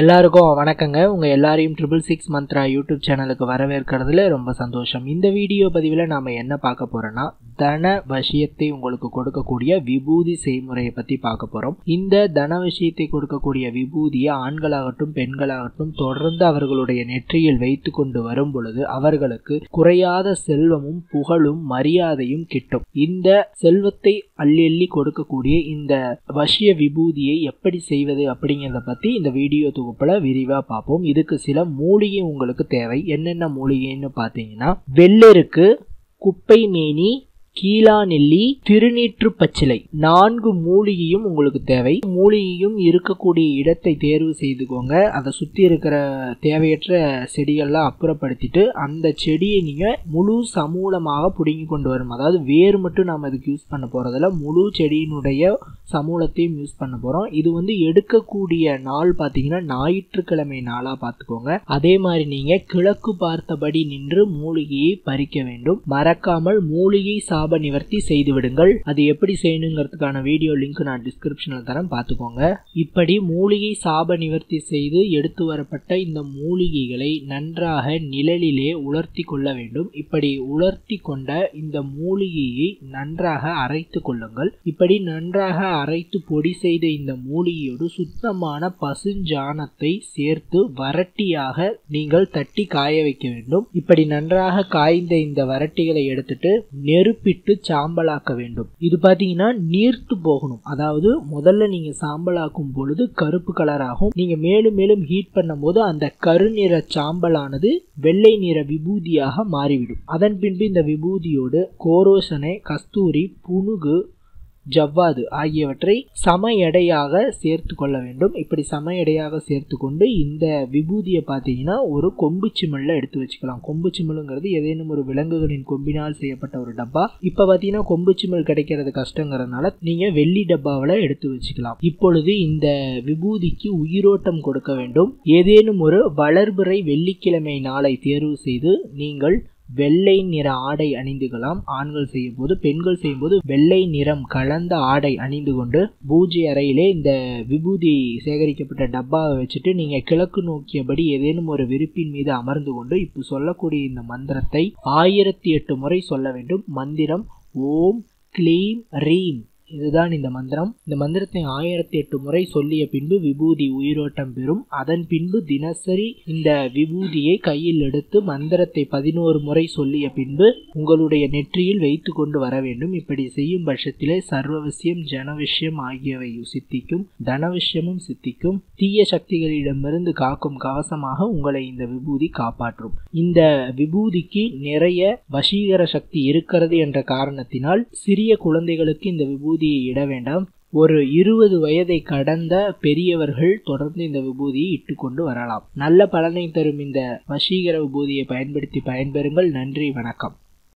எல்லாருக்கும் வணக்கங்க. உங்கள் எல்லாரையும் ட்ரிபிள் சிக்ஸ் மந்த்ரா யூடியூப் சேனலுக்கு வரவேற்கிறதுல ரொம்ப சந்தோஷம். இந்த வீடியோ பதிவில் நாம் என்ன பார்க்க போகிறோன்னா தன வசியத்தை உங்களுக்கு கொடுக்கக்கூடிய விபூதி செய்முறையை பத்தி பார்க்க போறோம். இந்த தன விஷயத்தை கொடுக்கக்கூடிய விபூதியை ஆண்களாகட்டும் பெண்களாகட்டும் தொடர்ந்து அவர்களுடைய நெற்றியில் வைத்து கொண்டு வரும் பொழுது அவர்களுக்கு குறையாத செல்வமும் புகழும் மரியாதையும் கிட்டும். இந்த செல்வத்தை அள்ளி கொடுக்கக்கூடிய இந்த வசிய விபூதியை எப்படி செய்வது அப்படிங்கிறத பத்தி இந்த வீடியோ தொகுப்புல விரிவா பார்ப்போம். இதுக்கு சில மூலிகை உங்களுக்கு தேவை. என்னென்ன மூலிகைன்னு பார்த்தீங்கன்னா வெள்ளெருக்கு குப்பை மேனி கீழா நெல்லி திருநீற்று பச்சிலை. நான்கு மூலிகையும் உங்களுக்கு தேவை. மூலிகையும் இருக்கக்கூடிய இடத்தை தேர்வு செய்துக்கோங்க. அதை சுற்றி இருக்கிற தேவையற்ற செடிகள்லாம் அப்புறப்படுத்திட்டு அந்த செடியை நீங்கள் முழு சமூலமாக பிடுங்கி கொண்டு வரும் அதாவது வேர் மட்டும் நம்ம இதுக்கு யூஸ் பண்ண போகிறதில்ல முழு செடியினுடைய சமூலத்தையும் யூஸ் பண்ண போகிறோம் இது வந்து எடுக்கக்கூடிய நாள் பார்த்தீங்கன்னா ஞாயிற்றுக்கிழமை நாளாக பார்த்துக்கோங்க அதே மாதிரி நீங்கள் கிழக்கு பார்த்தபடி நின்று மூலிகையை பறிக்க வேண்டும். மறக்காமல் மூலிகை சாப நிவர்த்தி செய்து விடுங்கள். அது எப்படி செய்யணுங்கிறதுக்கான வீடியோ லிங்க் நான் டிஸ்கிரிப்ஷனில் தரேன். பார்த்துக்கோங்க. இப்படி மூலிகை சாப நிவர்த்தி செய்து எடுத்து வரப்பட்ட இந்த மூலிகைகளை நன்றாக நிழலிலே உலர்த்தி கொள்ள வேண்டும். இப்படி உலர்த்தி கொண்ட இந்த மூலிகையை நன்றாக அரைத்து கொள்ளுங்கள். இப்படி நன்றாக அரைத்து பொடி செய்த இந்த மூலிகையோடு சுத்தமான பசுஞ்சாணத்தை சேர்த்து வரட்டியாக நீங்கள் தட்டி காய வைக்க வேண்டும். இப்படி நன்றாக காய்ந்த இந்த வரட்டிகளை எடுத்துட்டு நெருப்பிட்டு சாம்பலாக்க வேண்டும். இது பார்த்தீங்கன்னா நீர்த்து போகணும். அதாவது முதல்ல நீங்க சாம்பலாக்கும் பொழுது கருப்பு கலர் ஆகும். நீங்க மேலும் மேலும் ஹீட் பண்ணும்போது அந்த கருநிற சாம்பலானது வெள்ளை நிற விபூதியாக மாறிவிடும். அதன் பின்பு இந்த விபூதியோடு கோரோசனை கஸ்தூரி புனுகு ஜவ்வாது ஆகியவற்றை சம எடையாக சேர்த்து கொள்ள வேண்டும். இப்படி சம எடையாக சேர்த்து கொண்டு இந்த விபூதியை பார்த்தீங்கன்னா ஒரு கொம்பு சிமிழில் எடுத்து வச்சுக்கலாம். கொம்பு சிமிழுங்கிறது ஏதேனும் ஒரு விலங்குகளின் கொம்பினால் செய்யப்பட்ட ஒரு டப்பா. இப்போ பார்த்தீங்கன்னா கொம்பு சிமிழ் கிடைக்கிறது கஷ்டங்கிறதுனால நீங்கள் வெள்ளி டப்பாவில் எடுத்து வச்சுக்கலாம். இப்பொழுது இந்த விபூதிக்கு உயிரோட்டம் கொடுக்க வேண்டும். ஏதேனும் ஒரு வளர்பிறை வெள்ளிக்கிழமை நாளை தேர்வு செய்து நீங்கள் வெள்ளை நிற ஆடை அணிந்துக்கலாம் ஆண்கள் செய்யும் போது பெண்கள் செய்யும்போது வெள்ளை நிறம் கலந்த ஆடை அணிந்து கொண்டு பூஜை அறையிலே இந்த விபூதி சேகரிக்கப்பட்ட டப்பாவை வச்சுட்டு நீங்க கிழக்கு நோக்கியபடி ஏதேனும் ஒரு விருப்பின் மீது அமர்ந்து கொண்டு இப்போ சொல்லக்கூடிய இந்த மந்திரத்தை ஆயிரத்தி எட்டு முறை சொல்ல வேண்டும். மந்திரம் ஓம் க்ளீம் ரீம். இதுதான் இந்த மந்திரம். இந்த மந்திரத்தை ஆயிரத்தி எட்டு முறை சொல்லிய பின்பு விபூதி உயிரோட்டம் பெறும். அதன் பின்பு தினசரி இந்த விபூதியை கையில் எடுத்து மந்திரத்தை பதினோரு முறை சொல்லிய பின்பு உங்களுடைய நெற்றியில் வைத்து கொண்டு வர வேண்டும். இப்படி செய்யும் பட்சத்திலே சர்வவிஷயம் ஜனவிஷயம் ஆகியவை சித்திக்கும் தனவிஷயமும் சித்திக்கும். தீய சக்திகளிடமிருந்து காக்கும் கவசமாக உங்களை இந்த விபூதி காப்பாற்றும். இந்த விபூதிக்கு நிறைய வசீகர சக்தி இருக்கிறது என்ற காரணத்தினால் சிறிய குழந்தைகளுக்கு இந்த விபூதி விபூதியை இட வேண்டாம். ஒரு இருபது வயதை கடந்த பெரியவர்கள் தொடர்ந்து இந்த விபூதியை இட்டுக்கொண்டு வரலாம். நல்ல பலனை தரும் இந்த வசீகர விபூதியை பயன்படுத்தி பயன்பெறுங்கள். நன்றி வணக்கம்.